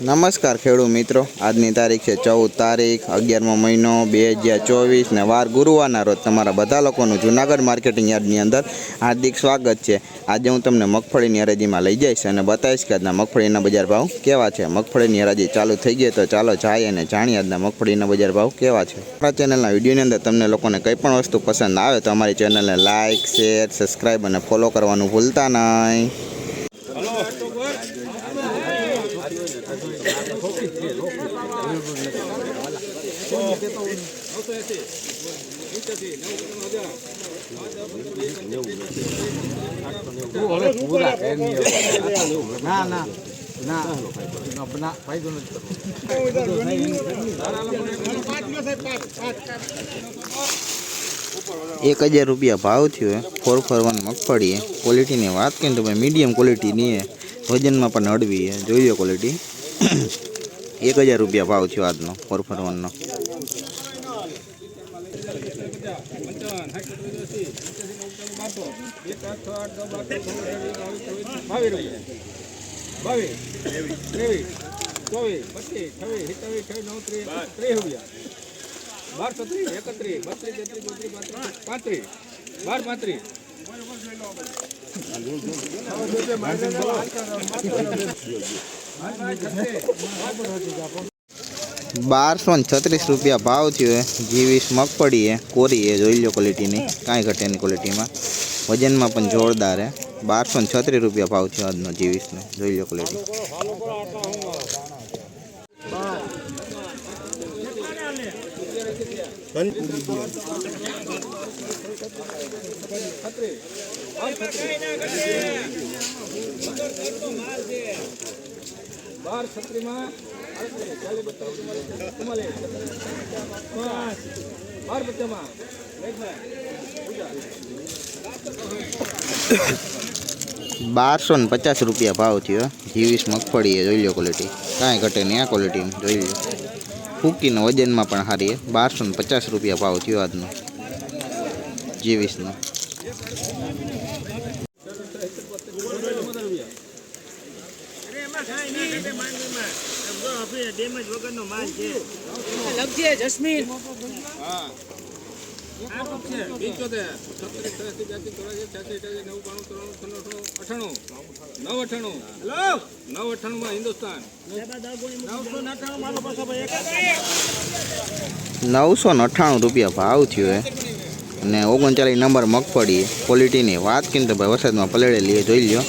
નમસ્કાર ખેડૂત મિત્રો. આજની તારીખ છે ચૌદ તારીખ, અગિયારમો મહિનો બે હજાર ચોવીસ ને વાર ગુરુવારના રોજ તમારા બધા લોકોનું જુનાગઢ માર્કેટિંગ યાર્ડની અંદર હાર્દિક સ્વાગત છે. આજે હું તમને મગફળીની હરાજીમાં લઈ જઈશ અને બતાવીશ કે આજના મગફળીના બજાર ભાવ કેવા છે. મગફળીની હરાજી ચાલુ થઈ ગઈ તો ચાલો જાય અને જાણીએ આજના મગફળીના બજાર ભાવ કેવા છે. આપણા ચેનલના વિડીયોની અંદર તમને લોકોને કંઈ પણ વસ્તુ પસંદ આવે તો અમારી ચેનલને લાઇક શેર, સબસ્ક્રાઈબ અને ફોલો કરવાનું ભૂલતા નહીં. ના ના ના ના ફાયદો નથી એક હજાર રૂપિયા ભાવ થયો ફોર ફોર વન મગફળી ક્વોલિટીની વાત કરીએ તો ભાઈ મીડિયમ ક્વોલિટીની છે વજનમાં પણ અડવી છે. જોઈ ક્વોલિટી એક હજાર રૂપિયા ભાવ થયો આજનો ફોર ફોર વનનો નવ ત્રીસ, એકત્રીસ, બત્રીસ તેત્રીસ પાંત્રીસ, બાર પાંત્રીસ. બારસો ને છત્રીસ રૂપિયા ભાવ થયો જીવીસ મગફળી છે કોરી જોઈ લો ક્વોલિટીની કાંઈ ઘટે એની ક્વોલિટીમાં વજનમાં પણ જોરદાર હે. બારસો ને છત્રીસ રૂપિયા ભાવ થયો આજનો જીવીસનો જોઈ લો ક્વોલિટી બાર છત્રીમાં આડત્રીસ, ચાલીસ, બેતાલીસ, ચુમ્માલીસ, ચુમ્માલીસ, પાંચ, બાર પચામાં બારસો ને પચાસ રૂપિયા ભાવ થયો. જીવીસ મગફળી છે જોઈ લો ક્વોલિટી કાંઈ ઘટે નહીં આ ક્વોલિટી જોઈ લો ફૂકીનો વજનમાં પણ સારી છે બારસો ને પચાસ રૂપિયા ભાવ થયો આજનો. અઠ્યાસી નવ અઠાણું નવ અઠાણું. અઠાણુંમાં હિન્દુસ્તાન નવસો ને અઠ્ઠાણું રૂપિયા ભાવ થયો છે અને ઓગણચાલીસ નંબર મગફળી ક્વોલિટીની વાત કરીને તો ભાઈ વરસાદમાં પલળેલી એ જોઈ લ્યો.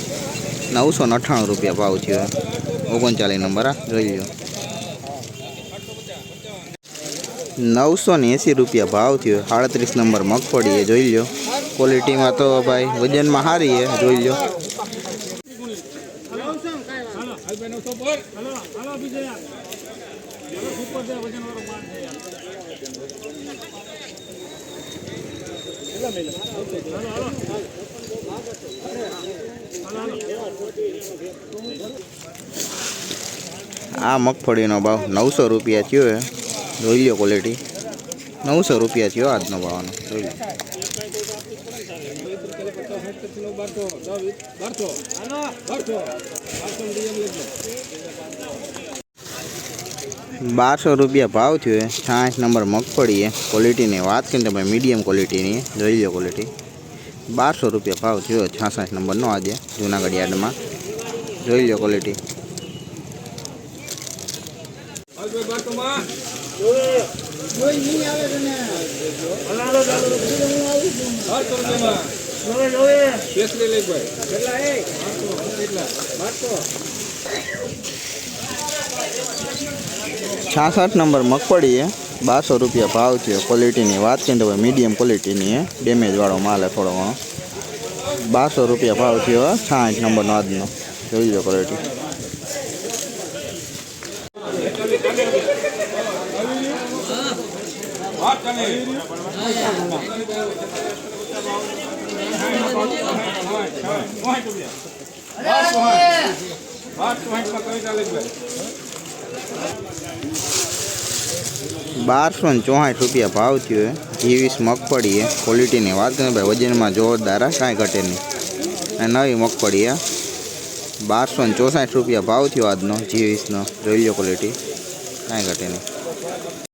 નવસો ને અઠ્ઠાણું રૂપિયા ભાવ થયો. ઓગણચાલીસ નંબર, આ જોઈ લ્યો. નવસો ને એંસી રૂપિયા ભાવ થયો. સાડત્રીસ નંબર મગફળી એ જોઈ લ્યો. ક્વોલિટીમાં તો ભાઈ વજનમાં સારી એ, જોઈ લ્યો. આ મગફળીનો ભાવ નવસો રૂપિયા થયો છે જોઈ લો ક્વોલિટી નવસો રૂપિયા થયો આજનો ભાવનો. જોઈ લો બારસો બારસો બારસો બારસો રૂપિયા ભાવ થયો છે છાંઠ નંબર મગફળી છે ક્વોલિટીની વાત કરીને તમે મીડિયમ ક્વોલિટીની જોઈ લો ક્વોલિટી બારસો રૂપિયા ભાવ થયો છાસઠ નંબરનો આજે, જુનાગઢ યાર્ડમાં. જોઈ લો ક્વોલિટી કેટલા છાસઠ નંબર મગફળી છે. બારસો રૂપિયા ભાવ થયો ક્વોલિટીની વાત કરીને તો ભાઈ મીડિયમ ક્વોલિટીની છે. ડેમેજવાળો માલ છે થોડો ઘણો. બારસો રૂપિયા ભાવ થયો છાસઠ નંબરનો આજનો. જોઈ લો ક્વોલિટી વાત ચાલે વાત બારસો ને ચોસાઠ રૂપિયા ભાવ થયો જીવીસ મગફળી છે ક્વોલિટીની વાત કરીને ભાઈ, વજનમાં જોરદાર કાંઈ ઘટે નહીં. અને નવી મગફળી છે બારસો ને ચોસાઠ રૂપિયા ભાવ થયો આજનો જીવીસનો જોઈ લો ક્વોલિટી કાંઈ ઘટે નહીં.